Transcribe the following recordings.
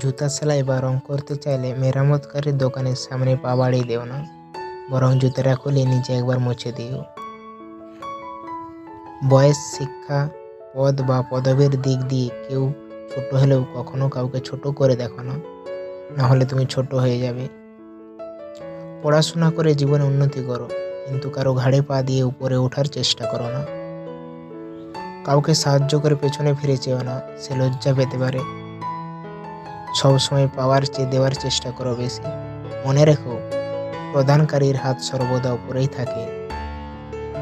জুতা সেলাই বা রং করতে চাইলে মেরামতকারীর দোকানের সামনে পা বাড়িয়ে দিও না। বরং জুতাটা খুলে নিচে একবার মুছে দিও। বয়স, শিক্ষা, পদ বা পদবীর দিক দিয়ে কেউ ছোট হলেও কখনো কাউকে ছোট করে দেখো না। না হলে তুমি ছোট হয়ে যাবে। পড়াশোনা করে জীবনে উন্নতি করো, কিন্তু কারও ঘাড়ে পা দিয়ে উপরে ওঠার চেষ্টা করো না। কাউকে সাহায্য করে পেছনে ফিরে চেও না, সে লজ্জা পেতে পারে। সবসময় পাওয়ার চেয়ে দেওয়ার চেষ্টা করো বেশি। মনে রেখো, প্রদানকারীর হাত সর্বদা উপরেই থাকে।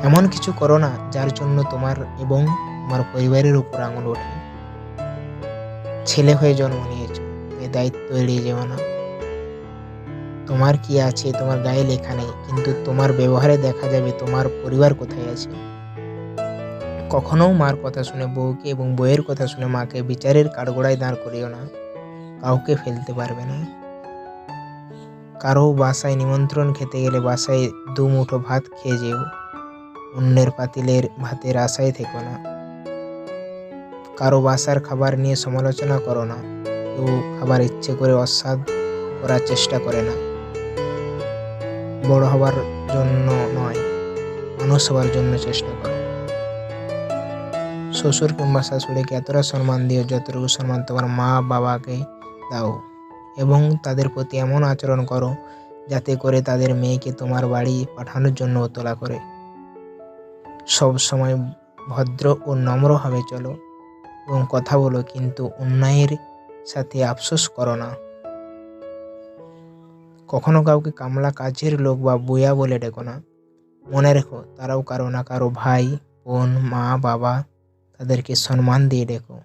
এমন কিছু করো না যার জন্য তোমার এবং তোমার পরিবারের উপর আঙুল ওঠে। ছেলে হয়ে জন্ম নিয়েছ তাই দায়িত্ব এড়িয়ে যেও না। তোমার কি আছে তোমার গায়ে লেখা নেই, কিন্তু তোমার ব্যবহারে দেখা যাবে তোমার পরিবার কোথায় আছে। কখনো মার কথা শুনে বউকে এবং বইয়ের কথা শুনে মাকে বিচারের কাঠগোড়ায় দাঁড় করিও না। কাউকে ফেলতে পারবে না। কারও বাসায় নিমন্ত্রণ খেতে গেলে বাসায় দু মুঠো ভাত খেয়ে যেও। অন্যের পাতিলের ভাতের আশায় থেকো না। কারও বাসার খাবার নিয়ে সমালোচনা করো না। কেউ খাবার ইচ্ছে করে অস্বাদ করার চেষ্টা করে না। বড় হবার জন্য নয়, মানুষ হবার জন্য চেষ্টা করো। শ্বশুর কিংবা শাশুড়িকে এতটা সম্মান দিও যতটুকু সম্মান তোমার মা বাবাকে দাও এবং তাদের প্রতি এমন আচরণ করো যাতে করে তাদের মেয়েকে তোমার বাড়ি পাঠানোর জন্য তোলা করে। সব সময় ভদ্র ও নম্রভাবে চলো এবং কথা বলো, কিন্তু অন্যায়ের সাথে আফসোস করো না। কখনো কাউকে কামলা কাজের লোক বা বুয়া বলে ডেকো না। মনে রেখো, তারাও কারও না কারও ভাই, বোন, মা, বাবা তাদেরকে সম্মান দিয়ে ডেকো।